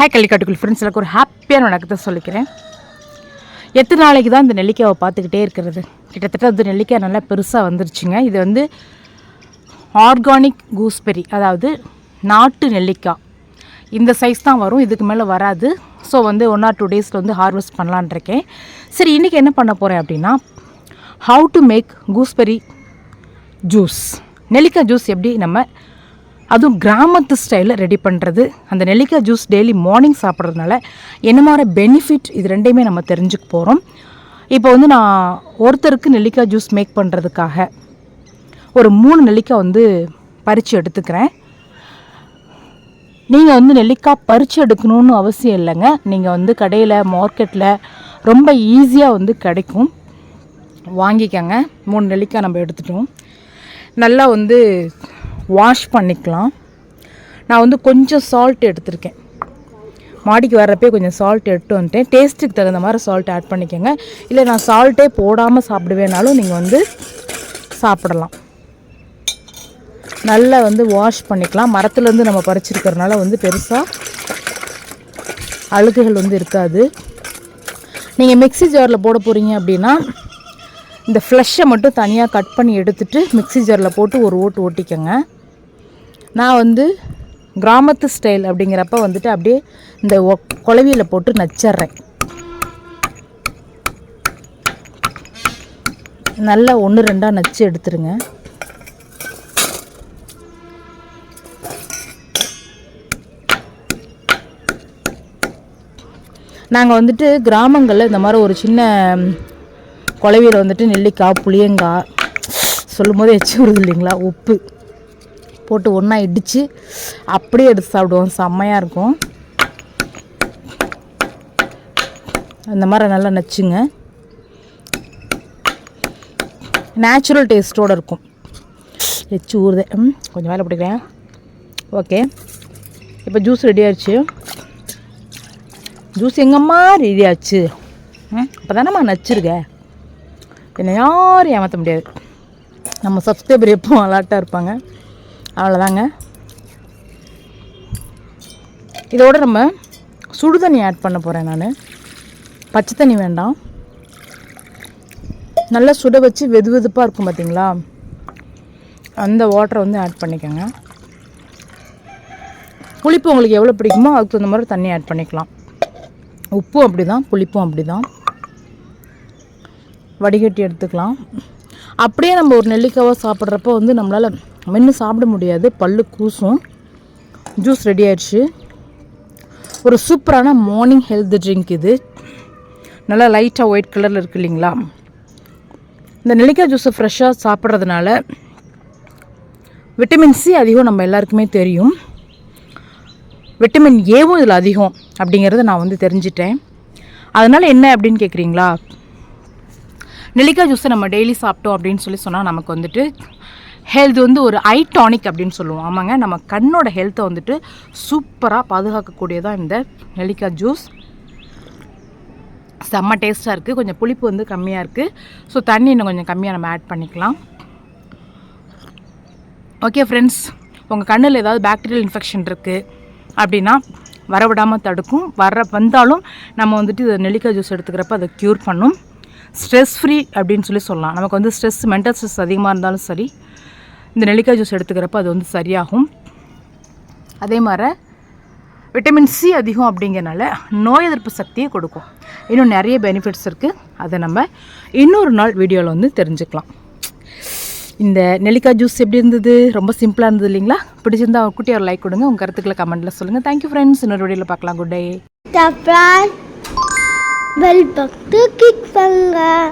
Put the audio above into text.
Hi கள்ளிக்காட்டுக்குள் friends எனக்கு ஒரு ஹாப்பியான வணக்கத்தை சொல்லிக்கிறேன். எத்தனை நாளைக்கு தான் இந்த நெல்லிக்காவை பார்த்துக்கிட்டே இருக்கிறது. கிட்டத்தட்ட அது நெல்லிக்காய் நல்லா பெருசாக வந்துருச்சுங்க. இது வந்து ஆர்கானிக் கூஸ்பெரி அதாவது நாட்டு நெல்லிக்காய். இந்த சைஸ் தான் வரும் இதுக்கு மேலே வராது. ஸோ வந்து ஒன் ஆர் டூ டேஸில் வந்து ஹார்வெஸ்ட் பண்ணலான் இருக்கேன். சரி இன்றைக்கி என்ன பண்ண போகிறேன் அப்படின்னா how to make gooseberry juice நெல்லிக்காய் ஜூஸ் எப்படி நம்ம அதுவும் கிராமத்து ஸ்டைலில் ரெடி பண்ணுறது அந்த நெல்லிக்காய் ஜூஸ் டெய்லி மார்னிங் சாப்பிட்றதுனால என்ன மாதிரி பெனிஃபிட் இது ரெண்டையுமே நம்ம தெரிஞ்சுக்க போகிறோம் இப்போ வந்து நான் ஒருத்தருக்கு நெல்லிக்காய் ஜூஸ் மேக் பண்ணுறதுக்காக ஒரு மூணு நெல்லிக்காய் வந்து பறித்து எடுத்துக்கிறேன். நீங்கள் வந்து நெல்லிக்காய் பறித்து எடுக்கணும்னு அவசியம் இல்லைங்க. நீங்கள் வந்து கடையில் மார்க்கெட்டில் ரொம்ப ஈஸியாக வந்து கிடைக்கும். வாங்கிக்கோங்க. மூணு நெல்லிக்காய் நம்ம எடுத்துட்டோம். நல்லா வந்து வாஷ் பண்ணிக்கலாம். நான் வந்து கொஞ்சம் சால்ட் எடுத்திருக்கேன். மாடிக்கு வர்றப்பே கொஞ்சம் சால்ட் எடுத்து வந்துட்டேன். டேஸ்ட்டுக்கு தகுந்த மாதிரி சால்ட் ஆட் பண்ணிக்கோங்க. இல்லை நான் சால்ட்டே போடாமல் சாப்பிடுவேனாலும் நீங்கள் வந்து சாப்பிடலாம். நல்லா வந்து வாஷ் பண்ணிக்கலாம். மரத்துலேருந்து நம்ம பறிச்சிருக்கிறதுனால வந்து பெருசாக அழுகுகள் வந்து இருக்காது. நீங்கள் மிக்ஸி ஜாரில் போட போகிறீங்க அப்படின்னா இந்த ஃப்ளஷை மட்டும் தனியாக கட் பண்ணி எடுத்துகிட்டு மிக்ஸி ஜாரில் போட்டு ஒரு ஓட்டு ஓட்டிக்கோங்க. நான் வந்து கிராமத்து ஸ்டைல் அப்படிங்கிறப்ப வந்துட்டு அப்படியே இந்த குழவியில் போட்டு நச்சிட்றேன் நல்லா ஒன்று ரெண்டாக நச்சு எடுத்துருங்க. நாங்கள் வந்துட்டு கிராமங்களில் இந்த மாதிரி ஒரு சின்ன குழவியில் வந்துட்டு நெல்லிக்காய் புளியங்காய் சொல்லும் போது எச்சு வருது இல்லைங்களா? உப்பு. போட்டு ஒன்றா இடித்து அப்படியே எடுத்து சாப்பிடுவோம். செம்மையாக இருக்கும். அந்த மாதிரி நல்லா நச்சுங்க. நேச்சுரல் டேஸ்ட்டோடு இருக்கும். எச்சு ஊறுதே. ம் கொஞ்சம் வேலை பிடிக்கிறேன் ஓகே. இப்போ ஜூஸ் ரெடி ஆயிடுச்சு. ஜூஸ் எங்கம்மா ரெடி ஆச்சு. ம் இப்போ தானேம்மா நச்சிருக்க? என்னை யாரும் ஏமாற்ற முடியாது. நம்ம சப்ஸ்கிரைபர் எப்போ அலாட்டாக இருப்பாங்க. அவ்வளோதாங்க. இதோட நம்ம சுடு தண்ணி ஆட் பண்ண போகிறேன் நான். பச்சை தண்ணி வேண்டாம். நல்லா சுட வச்சு வெது வெதுப்பாக இருக்கும் பார்த்தீங்களா அந்த வாட்டரை வந்து ஆட் பண்ணிக்கோங்க. புளிப்பு உங்களுக்கு எவ்வளோ பிடிக்குமோ அதுக்கு தகுந்த மாதிரி தண்ணி ஆட் பண்ணிக்கலாம். உப்பும் அப்படி தான் புளிப்பும் அப்படி தான் வடிகட்டி எடுத்துக்கலாம். அப்படியே நம்ம ஒரு நெல்லிக்காவை சாப்பிட்றப்போ வந்து நம்மளால் மென்று சாப்பிட முடியாது. பல்லு கூசும். ஜூஸ் ரெடி ஆயிடுச்சு. ஒரு சூப்பரான மார்னிங் ஹெல்த் ட்ரிங்க் இது. நல்லா லைட்டாக ஒயிட் கலரில் இருக்கு இல்லைங்களா? இந்த நெல்லிக்காய் ஜூஸை ஃப்ரெஷ்ஷாக சாப்பிட்றதுனால விட்டமின் சி அதிகம் நம்ம எல்லாருக்குமே தெரியும். விட்டமின் ஏவும் இதில் அதிகம் அப்படிங்கிறத நான் வந்து தெரிஞ்சிட்டேன். அதனால் என்ன அப்படின்னு கேட்குறீங்களா நெல்லிக்காய் ஜூஸை நம்ம டெய்லி சாப்பிட்டோம் அப்படின்னு சொல்லி சொன்னால் நமக்கு வந்துட்டு ஹெல்த் வந்து ஒரு ஐ டானிக் அப்படின்னு சொல்லுவோம். ஆமாங்க. நம்ம கண்ணோட ஹெல்த்தை வந்துட்டு சூப்பராக பாதுகாக்கக்கூடியதான் இந்த நெல்லிக்காய் ஜூஸ் செம்ம டேஸ்ட்டாக இருக்குது கொஞ்சம் புளிப்பு வந்து கம்மியாக இருக்குது ஸோ தண்ணி இன்னும் கொஞ்சம் கம்மியாக நம்ம ஆட் பண்ணிக்கலாம். ஓகே ஃப்ரெண்ட்ஸ் உங்கள் கண்ணில் ஏதாவது பேக்டீரியல் இன்ஃபெக்ஷன் இருக்குது அப்படின்னா வரவிடாமல் தடுக்கும். வர வந்தாலும் நம்ம வந்துட்டு இதை நெல்லிக்காய் ஜூஸ் எடுத்துக்கிறப்ப அதை க்யூர் பண்ணும். ஸ்ட்ரெஸ் ஃப்ரீ அப்படின்னு சொல்லி சொல்லலாம். நமக்கு வந்து ஸ்ட்ரெஸ் மென்டல் ஸ்ட்ரெஸ் அதிகமாக இருந்தாலும் சரி இந்த நெல்லிக்காய் ஜூஸ் எடுத்துக்கிறப்ப அது வந்து சரியாகும். அதே மாதிரி விட்டமின் சி அதிகம் அப்படிங்கிறனால நோய் எதிர்ப்பு சக்தியை கொடுக்கும். இன்னும் நிறைய பெனிஃபிட்ஸ் இருக்குது அதை நம்ம இன்னொரு நாள் வீடியோவில் வந்து தெரிஞ்சுக்கலாம். இந்த நெல்லிக்காய் ஜூஸ் எப்படி இருந்தது? ரொம்ப சிம்பிளாக இருந்தது இல்லைங்களா? பிடிச்சிருந்தா குட்டி ஒரு லைக் கொடுங்க. உங்கள் கருத்துக்களை கமெண்ட்டில் சொல்லுங்கள் தேங்க்யூ ஃப்ரெண்ட்ஸ் இன்னொரு வீடியோவில் பார்க்கலாம். குட் டே பெல் பக்து கிளிக் பண்ணுங்கள்